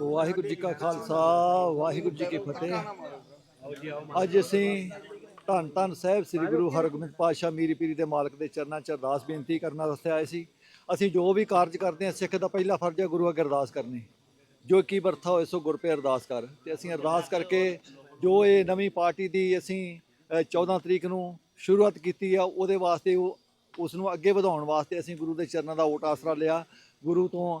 ਵਾਹਿਗੁਰੂ ਜੀ ਕਾ ਖਾਲਸਾ ਵਾਹਿਗੁਰੂ ਜੀ ਕੀ ਫਤਿਹ। ਅੱਜ ਅਸੀਂ ਧੰਨ ਧੰਨ ਸਾਹਿਬ ਸ੍ਰੀ ਗੁਰੂ ਹਰਗੋਬਿੰਦ ਪਾਤਸ਼ਾਹ ਮੀਰੀ ਪੀਰੀ ਦੇ ਮਾਲਕ ਦੇ ਚਰਨਾਂ 'ਚ ਅਰਦਾਸ ਬੇਨਤੀ ਕਰਨ ਵਾਸਤੇ ਆਏ ਸੀ। ਅਸੀਂ ਜੋ ਵੀ ਕਾਰਜ ਕਰਦੇ ਹਾਂ ਸਿੱਖ ਦਾ ਪਹਿਲਾ ਫਰਜ਼ ਹੈ ਗੁਰੂ ਅੱਗੇ ਅਰਦਾਸ ਕਰਨੀ। ਜੋ ਕੀ ਵਰਥਾ ਹੋਏ ਸੋ ਗੁਰ ਪੇ ਅਰਦਾਸ ਕਰ। ਤੇ ਅਸੀਂ ਅਰਦਾਸ ਕਰਕੇ ਜੋ ਇਹ ਨਵੀਂ ਪਾਰਟੀ ਦੀ ਅਸੀਂ ਅ, 14 ਤਰੀਕ ਨੂੰ ਸ਼ੁਰੂਆਤ ਕੀਤੀ ਆ ਉਹਦੇ ਵਾਸਤੇ ਉਹ ਉਸ ਨੂੰ ਅੱਗੇ ਵਧਾਉਣ ਵਾਸਤੇ ਅਸੀਂ ਗੁਰੂ ਦੇ ਚਰਨਾਂ ਦਾ ਓਟ ਆਸਰਾ ਲਿਆ। ਗੁਰੂ ਤੋਂ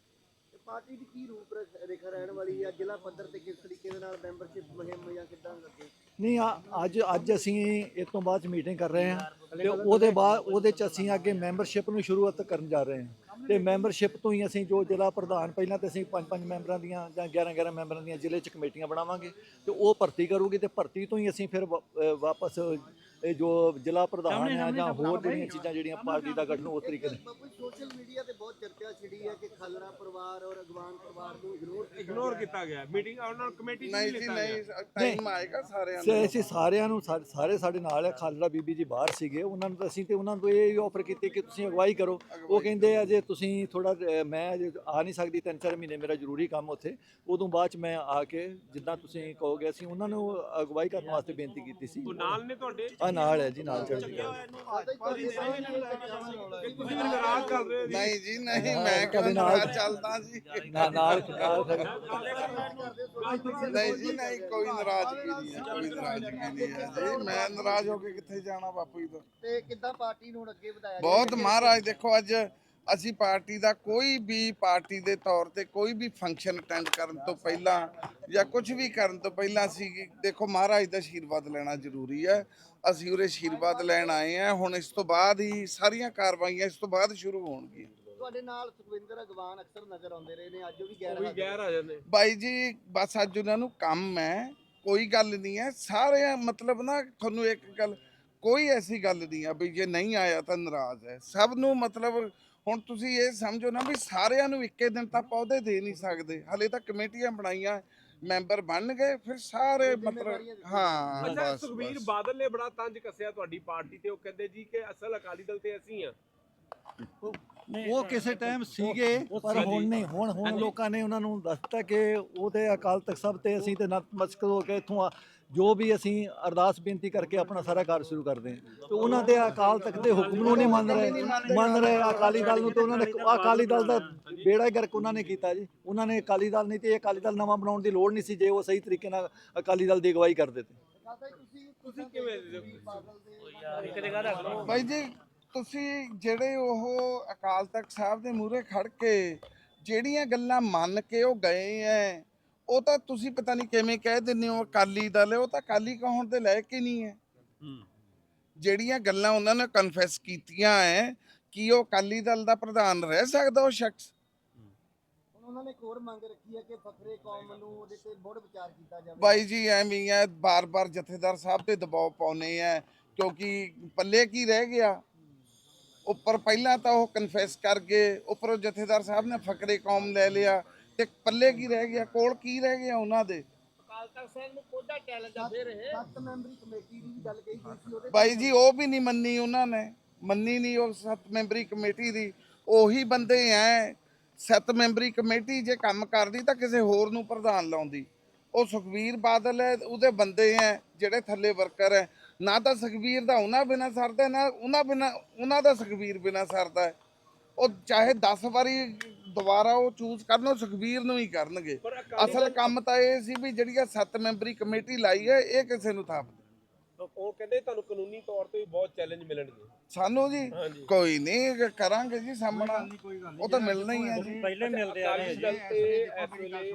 ਪਾਰਟੀ ਦੀ ਕੀ ਰੂਪ ਰੇਖ- ਰੇਖਾ ਰਹਿਣ ਵਾਲੀ ਹੈ ਜ਼ਿਲ੍ਹਾ ਪੱਧਰ ਤੇ ਕਿਸ ਤਰੀਕੇ ਦੇ ਨਾਲ ਮੈਂਬਰਸ਼ਿਪ ਮੁਹਿੰਮ ਜਾਂ ਕਿੱਦਾਂ ਲੱਗੇ? ਨਹੀਂ ਆ- ਅੱਜ ਅੱਜ ਅਸੀਂ ਇਸ ਤੋਂ ਬਾਅਦ ਚ ਮੀਟਿੰਗ ਕਰ ਰਹੇ ਹਾਂ ਤੇ ਉਹਦੇ ਬਾਅਦ ਉਹਦੇ ਚ ਅਸੀਂ ਅੱਗੇ ਮੈਂਬਰਸ਼ਿਪ ਨੂੰ ਸ਼ੁਰੂਆਤ ਕਰਨ ਜਾ ਰਹੇ ਹਾਂ। ਤੇ ਮੈਂਬਰਸ਼ਿਪ ਤੋਂ ਹੀ ਅਸੀਂ ਜੋ ਜ਼ਿਲ੍ਹਾ ਪ੍ਰਧਾਨ ਪਹਿਲਾਂ ਤੇ ਅਸੀਂ ਪੰਜ ਪੰਜ ਮੈਂਬਰਾਂ ਦੀਆਂ ਜਾਂ 11 11 ਮੈਂਬਰਾਂ ਦੀਆਂ ਜ਼ਿਲ੍ਹੇ ਚ ਕਮੇਟੀਆਂ ਬਣਾਵਾਂਗੇ ਤੇ ਉਹ ਭਰਤੀ ਕਰੂਗੀ ਤੇ ਭਰਤੀ ਤੋਂ ਹੀ ਅਸੀਂ ਫਿਰ ਵਾ- ਵਾਪਸ ਇਹ ਜੋ ਜ਼ਿਲ੍ਹਾ ਪ੍ਰਧਾਨ ਆ ਜਾਂ ਹੋਰ ਜਿਹੜੀਆਂ ਚੀਜ਼ਾਂ ਜਿਹੜੀਆਂ ਪਾਰਟੀ ਦਾ ਗਠਨ ਉਸ ਤਰੀਕੇ ਨਾਲ ਬਾਪੂ ਸੋਸ਼ਲ ਮੀਡੀਆ ਤੇ ਬਹੁਤ ਚਰਚਾ ਛਿੜੀ ਹੈ ਕਿ ਖਾਲੜਾ ਪਰਿਵਾਰ ਔਰ ਅਗਵਾਨ ਪਰਿਵਾਰ ਨੂੰ ਇਗਨੋਰ ਇਗਨੋਰ ਕੀਤਾ ਗਿਆ। ਮੀਟਿੰਗ ਉਹਨਾਂ ਨੂੰ ਕਮੇਟੀ ਚ ਨਹੀਂ ਨਹੀਂ ਜੀ ਲਿੱਤਾ ਨਹੀਂ ਟਾਈਮ ਆਏਗਾ ਸਾਰਿਆਂ ਸੇ ਨੂੰ ਅਸੀਂ ਸਾਰਿਆਂ ਨੂੰ ਸਾ- ਸਾਰੇ ਸਾਡੇ ਨਾਲ ਹੈ ਖਾਲੜਾ ਬੀਬੀ ਜੀ ਬਾਹਰ ਸੀਗੇ। ਉਹਨਾਂ ਨੂੰ ਤਾਂ ਅਸੀਂ ਤੇ ਉਹਨਾਂ ਨੂੰ ਇਹ ਆਫਰ ਕੀਤੀ ਕਿ ਤੁਸੀਂ ਅਗਵਾਈ ਕਰੋ। ਉਹ ਕਹਿੰਦੇ ਆ ਜੇ ਤੁਸੀਂ ਥੋੜਾ ਮੈਂ ਅਜੇ ਆ ਨਹੀਂ ਸਕਦੀ ਤਿੰਨ ਚਾਰ ਮਹੀਨੇ ਮੇਰਾ ਜ਼ਰੂਰੀ ਕੰਮ ਉੱਥੇ। ਉਦੋਂ ਬਾਅਦ ਚ ਮੈਂ ਆ ਕੇ ਜਿੱਦਾਂ ਤੁਸੀਂ ਕਹੋਗੇ ਅਸੀਂ ਉਹਨਾਂ ਨੂੰ ਅਗਵਾਈ ਕਰਨ ਵਾਸਤੇ ਬੇਨਤੀ ਕੀਤੀ ਸੀ। ਉਹ ਨਾਲ ਨੇ ਤੁਹਾਡੇ? ਆ ਨਾਲ ਹੈ ਜੀ ਨਾਲ ਚੜ੍ਹਦੀ ਕਲਾ ਤੁਸੀਂ ਵੀ ਨਾਰਾਜ਼ ਕਰ ਰਹੇ। ਹੋ ਜੀ ਨਹੀਂ ਜੀ ਨਹੀਂ ਮੈਂ ਕਦੇ ਨਾਲ- ਨਾਲ ਚੱਲਦਾ ਜੀ? ਨਾਲ ਨਾਲ ਨਾਲ ਨਹੀਂ ਜੀ ਨਹੀਂ ਕੋਈ ਨਾਰਾਜ਼ਗੀ ਨਹੀਂ ਹੈ ਕੋਈ ਨਾਰਾਜ਼ਗੀ ਨਹੀਂ ਹੈ। ਜੀ ਮੈਂ ਨਾਰਾਜ਼ ਹੋ ਕੇ ਕਿੱਥੇ ਜਾਣਾ ਬਾਪੂ ਜੀ ਤੋਂ? ਤੇ ਕਿੱਦਾਂ ਪਾਰਟੀ ਨੂੰ ਹੁਣ ਅੱਗੇ ਵਧਾਇਆ ਬਹੁਤ ਮਹਾਰਾਜ ਦੇਖੋ ਅੱਜ ਅਸੀਂ ਪਾਰਟੀ ਦਾ ਕੋਈ ਵੀ ਪਾਰਟੀ ਦੇ ਤੌਰ ਤੇ ਕੋਈ ਵੀ ਫੰਕਸ਼ਨ ਅਟੈਂਡ ਕਰਨ ਤੋਂ ਪਹਿਲਾਂ ਜਾਂ ਕੁਝ ਵੀ ਕਰਨ ਤੋਂ ਪਹਿਲਾਂ ਅਸੀਂ ਦੇਖੋ ਮਹਾਰਾਜ ਦਾ ਆਸ਼ੀਰਵਾਦ ਲੈਣਾ ਜ਼ਰੂਰੀ ਹੈ। ਅਸੀਂ ਉਹਦੇ ਆਸ਼ੀਰਵਾਦ ਲੈਣ ਆਏ ਹਾਂ। ਹੁਣ ਇਸ ਤੋਂ ਬਾਅਦ ਹੀ ਸਾਰੀਆਂ ਕਾਰਵਾਈਆਂ ਇਸ ਤੋਂ ਬਾਅਦ ਸ਼ੁਰੂ ਹੋਣਗੀਆਂ। ਤੁਹਾਡੇ ਨਾਲ ਸੁਖਵਿੰਦਰ ਅਗਵਾਨ ਅਕਸਰ ਨਜ਼ਰ ਆਉਂਦੇ ਰਹੇ ਨੇ। ਅੱਜ ਉਹ ਵੀ ਗੈਰ ਉਹ ਵੀ ਗੈਰ ਆ ਜਾਂਦੇ। ਬਾਈ ਜੀ ਬਸ ਅੱਜ ਉਹਨਾਂ ਨੂੰ ਕੰਮ ਹੈ। ਕੋਈ ਗੱਲ ਨਹੀਂ ਹੈ। ਸਾਰੇ ਮਤਲਬ ਨਾ ਤੁਹਾਨੂੰ ਇੱਕ ਗੱਲ ਕੋਈ ਐਸੀ ਗੱਲ ਨਹੀਂ ਆ ਵੀ ਜੇ ਨਹੀਂ ਆਇਆ ਤਾਂ ਨਾਰਾਜ਼ ਹੈ। ਸਭ ਨੂੰ ਮਤਲਬ ਹੁਣ ਤੁਸੀਂ ਇਹ ਸਮਝੋ ਨਾ ਵੀ ਸਾਰਿਆਂ ਨੂੰ ਇੱਕੇ ਦਿਨ ਤਾਂ ਪੌਦੇ ਦੇ ਨਹੀਂ ਸਕਦੇ। ਹਲੇ ਤਾਂ ਕਮੇਟੀਆਂ ਬਣਾਈਆਂ ਮੈਂਬਰ ਬਣ ਗਏ ਫਿਰ ਸਾਰੇ ਮਤਲਬ ਹਾਂ ਅੱਛਾ ਬਸ ਸੁਖਬੀਰ। ਬਾਦਲ ਨੇ ਬੜਾ ਤੰਜ ਕੱਸਿਆ ਤੁਹਾਡੀ ਪਾਰਟੀ ਤੇ। ਉਹ ਕਹਿੰਦੇ ਜੀ ਕਿ ਅਸਲ ਅਕਾਲੀ ਦਲ ਤੇ ਅਸੀਂ ਆ ਉਹ ਕਿਸੇ ਟਾਈਮ ਸੀਗੇ ਪਰ ਹੁਣ ਨਹੀਂ ਹੁਣ ਹੁਣ ਲੋਕਾਂ ਨੇ ਉਹਨਾਂ ਨੂੰ ਦੱਸਤਾ ਕਿ ਉਹ ਤੇ ਅਕਾਲ ਤਖਤ ਸਾਹਿਬ ਤੇ ਅਸੀਂ ਤੇ ਨਤਮਸਤਕ ਹੋ ਕੇ ਇਥੋਂ ਜੋ ਵੀ ਅਸੀਂ ਅਰਦਾਸ ਬੇਨਤੀ ਕਰਕੇ ਆਪਣਾ ਸਾਰਾ ਕਾਰਜ ਸ਼ੁਰੂ ਕਰਦੇ ਹਾਂ। ਤੇ ਉਹਨਾਂ ਦੇ ਅਕਾਲ ਤਖਤ ਦੇ ਹੁਕਮ ਨੂੰ ਨਹੀਂ ਮੰਨ ਰਹੇ ਮੰਨ ਰਹੇ ਅਕਾਲੀ ਦਲ ਨੂੰ ਤੇ ਉਹਨਾਂ ਨੇ ਅਕਾਲੀ ਦਲ ਦਾ ਬੇੜਾ ਹੀ ਗਰਕ ਉਹਨਾਂ ਨੇ ਕੀਤਾ ਜੀ। ਉਹਨਾਂ ਨੇ ਅਕਾਲੀ ਦਲ ਨਹੀਂ ਤੇ ਇਹ ਅਕਾਲੀ ਦਲ ਨਵਾਂ ਬਣਾਉਣ ਦੀ ਲੋੜ ਨਹੀਂ ਸੀ ਜੇ ਉਹ ਸਹੀ ਤਰੀਕੇ ਨਾਲ ਅਕਾਲੀ ਦਲ ਦੀ ਅਗਵਾਈ ਕਰਦੇ ਤੇ। ਤੁਸੀਂ ਤੁਸੀਂ ਕਿਵੇਂ? ਬਾਈ ਜੀ ਤੁਸੀਂ ਜਿਹੜੇ ਉਹ ਅਕਾਲ ਤਖਤ ਸਾਹਿਬ ਦੇ ਮੂਹਰੇ ਖੜ ਕੇ ਜਿਹੜੀਆਂ ਗੱਲਾਂ ਮੰਨ ਕੇ ਉਹ ਗਏ ਐ ਉਹ ਤਾਂ ਤੁਸੀਂ ਪਤਾ ਨਹੀਂ ਕਿਵੇਂ ਕਹਿ ਦਿੰਦੇ ਹੋ ਅਕਾਲੀ ਦਲ ਉਹ ਤਾਂ ਅਕਾਲੀ ਕਹਾਉਣ ਦੇ ਲਾਇਕ ਹੀ ਨਹੀਂ ਹੈ। ਜਿਹੜੀਆਂ ਗੱਲਾਂ ਉਹਨਾਂ ਨੇ ਕਨਫੈਸ ਕੀਤੀਆਂ ਐ ਕਿ ਉਹ ਅਕਾਲੀ ਦਲ ਦਾ ਪ੍ਰਧਾਨ ਰਹਿ ਸਕਦਾ ਉਹ ਸ਼ਖਸ? ਹੁਣ ਉਹਨਾਂ ਨੇ ਇੱਕ ਹੋਰ ਮੰਗ ਰੱਖੀ ਹੈ ਕਿ ਫਖਰੇ ਕੌਮ ਨੂੰ ਉਹਦੇ ਤੇ ਮੁੜ ਵਿਚਾਰ ਕੀਤਾ ਜਾਵੇ। ਬਾਈ ਜੀ ਐਵੇਂ ਹੀ ਬਾਰ-ਬਾਰ ਜਥੇਦਾਰ ਸਾਹਿਬ ਤੇ ਦਬਾਅ ਪਾਉਨੇ ਆ ਕਿਉਂਕਿ ਪੱਲੇ ਕੀ ਰਹਿ ਗਿਆ? ਉੱਪਰ ਪਹਿਲਾਂ ਤਾਂ ਉਹ ਕਨਫੈਸ ਕਰ ਗਏ ਉੱਪਰੋਂ ਜਥੇਦਾਰ ਸਾਹਿਬ ਨੇ ਫਕਰੇ ਕੌਮ ਲੈ ਲਿਆ ਤੇ ਪੱਲੇ ਕੀ ਰਹਿ ਗਿਆ ਕੋਲ ਕੀ ਰਹਿ ਗਿਆ ਉਹਨਾਂ ਦੇ? ਅਕਾਲ ਤਖਤ ਸਾਹਿਬ ਨੂੰ ਕੋਡਾ ਚੈਲੰਜ ਆ ਫਿਰ ਇਹ। ਸੱਤ ਮੈਂਬਰੀ ਕਮੇਟੀ ਦੀ ਵੀ ਗੱਲ ਕਹੀ ਗਈ ਸੀ ਉਹਦੇ ਬਾਈ ਜੀ ਉਹ ਵੀ ਨਹੀਂ ਮੰਨੀ ਉਹਨਾਂ ਨੇ ਮੰਨੀ ਨਹੀਂ ਉਹ ਸੱਤ ਮੈਂਬਰੀ ਕਮੇਟੀ ਦੀ ਉਹੀ ਬੰਦੇ ਐ। ਸੱਤ ਮੈਂਬਰੀ ਕਮੇਟੀ ਜੇ ਕੰਮ ਕਰਦੀ ਤਾਂ ਕਿਸੇ ਹੋਰ ਨੂੰ ਪ੍ਰਧਾਨ ਲਾਉਂਦੀ। ਉਹ ਸੁਖਵੀਰ ਬਾਦਲ ਹੈ ਉਹਦੇ ਬੰਦੇ ਐ ਜਿਹੜੇ ਥੱਲੇ ਵਰਕਰ ਐ। ਨਾ ਤਾਂ ਸੁਖਵੀਰ ਦਾ ਉਹਨਾਂ ਬਿਨਾ ਸਰਦਾ ਨਾ ਉਹਨਾਂ ਬਿਨਾ ਉਹਨਾਂ ਦਾ ਸੁਖਵੀਰ ਬਿਨਾ ਸਰਦਾ। ਉਹ ਚਾਹੇ 10 ਵਾਰੀ ਦੁਬਾਰਾ ਉਹ ਚੂਜ਼ ਕਰਨ ਉਹ ਸੁਖਵੀਰ ਨੂੰ ਹੀ ਕਰਨਗੇ। ਅਸਲ ਕੰਮ ਤਾਂ ਇਹ ਸੀ ਵੀ ਜਿਹੜੀ ਆ ਸੱਤ ਮੈਂਬਰੀ ਕਮੇਟੀ ਲਾਈ ਹੈ ਇਹ ਕਿਸੇ ਨੂੰ ਥਾਪ ਉਹ ਕਹਿੰਦੇ ਤੁਹਾਨੂੰ ਕਾਨੂੰਨੀ ਤੌਰ ਤੇ ਵੀ ਬਹੁਤ ਚੈਲੰਜ ਮਿਲਣਗੇ। ਸਾਨੂੰ ਜੀ। ਕੋਈ ਨਹੀਂ ਕਰਾਂਗੇ ਜੀ ਸਾਹਮਣਾ। ਉਹ ਤਾਂ ਮਿਲਣਾ ਹੀ ਹੈ ਜੀ। ਪਹਿਲੇ ਮਿਲਦੇ ਆ ਅਕਾਲੀ ਦਲ ਤੇ ਇਸ ਵੇਲੇ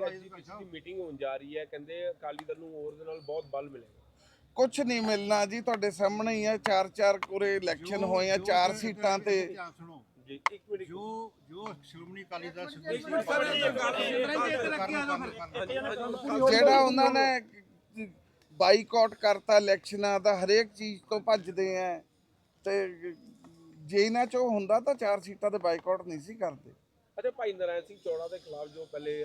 ਮੀਟਿੰਗ ਹੋਣ ਜਾ ਰਹੀ ਹੈ। ਕਹਿੰਦੇ ਅਕਾਲੀ ਦਲ ਨੂੰ ਹੋਰ ਦੇ ਨਾਲ ਬਹੁਤ ਬਲ ਮਿਲੇਗਾ। ਕੁਝ ਨਹੀਂ ਮਿਲਣਾ ਜੀ ਤੁਹਾਡੇ ਸਾਹਮਣੇ ਹੀ ਹੈ ਚਾਰ ਚਾਰ ਕੋਰੇ ਇਲੈਕਸ਼ਨ ਹੋਏ ਆ ਚਾਰ ਸੀਟਾਂ ਤੇ। ਜੀ ਇੱਕ ਮਿੰਟ ਜੋ ਜੋ ਸ਼੍ਰੋਮਣੀ ਅਕਾਲੀ ਦਲ ਇੱਕ ਮਿੰਟ ਸਰ ਇਹ ਗੱਲ ਜਿਹੜਾ ਉਹਨਾਂ ਨੇ ਬਾਈਕਾਟ ਕਰਤਾ ਇਲੈਕਸ਼ਨਾਂ ਦਾ ਹਰੇਕ ਚੀਜ਼ ਤੋਂ ਭੱਜਦੇ ਆ ਤੇ ਜੇ ਇਹਨਾਂ ਚੋਂ ਹੁੰਦਾ ਤਾਂ ਚਾਰ ਸੀਟਾਂ ਤੇ ਬਾਈਕਾਟ ਨਹੀਂ ਸੀ ਕਰਦੇ। ਅੱਛਾ ਭਾਈ ਨਰਾਇਣ ਸਿੰਘ ਚੌੜਾ ਦੇ ਖਿਲਾਫ ਜੋ ਪਹਿਲੇ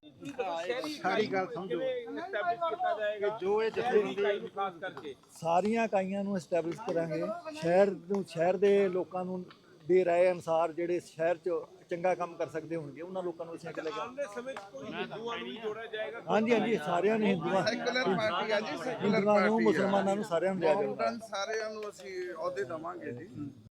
ਸਾਰੀ ਗੱਲ ਸਮਝੋ। ਐਸਟੈਬਲਿਸ਼ ਕੀਤਾ ਜਾਏਗਾ ਜੋ ਇਹ ਜਥੇਬੰਦੀ ਖਾਸ ਕਰਕੇ। ਸਾਰੀਆਂ ਇਕਾਈਆਂ ਨੂੰ ਐਸਟੈਬਲਿਸ਼ ਕਰਾਂਗੇ। ਸ਼ਹਿਰ ਨੂੰ ਸ਼ਹਿਰ ਦੇ ਲੋਕਾਂ ਨੂੰ ਦੇ ਰਾਏ ਅਨਸਾਰ ਜਿਹੜੇ ਸ਼ਹਿਰ 'ਚ ਚੰਗਾ ਕੰਮ ਕਰ ਸਕਦੇ ਹੋਣਗੇ ਉਹਨਾਂ ਲੋਕਾਂ ਨੂੰ ਅਸੀਂ ਅੱਗੇ ਲੈ ਕੇ ਆਉਣ ਦੇ ਸਮੇਂ 'ਚ ਕੋਈ ਹਿੰਦੂਆਂ ਨੂੰ ਵੀ ਜੋੜਿਆ ਜਾਏਗਾ। ਹਾਂਜੀ ਹਾਂਜੀ ਸਾਰਿਆਂ ਨੂੰ ਹਿੰਦੂਆਂ ਸੈਕੂਲਰ ਪਾਰਟੀ ਆ ਜੀ ਸੈਕੂਲਰ ਹਿੰਦੂਆਂ ਨੂੰ ਮੁਸਲਮਾਨਾਂ ਨੂੰ ਸਾਰਿਆਂ ਨੂੰ ਲਿਆ ਜਾਊਗਾ। ਸਾਰਿਆਂ ਨੂੰ ਅਸੀਂ ਅਹੁਦੇ ਦਵਾਂਗੇ ਜੀ।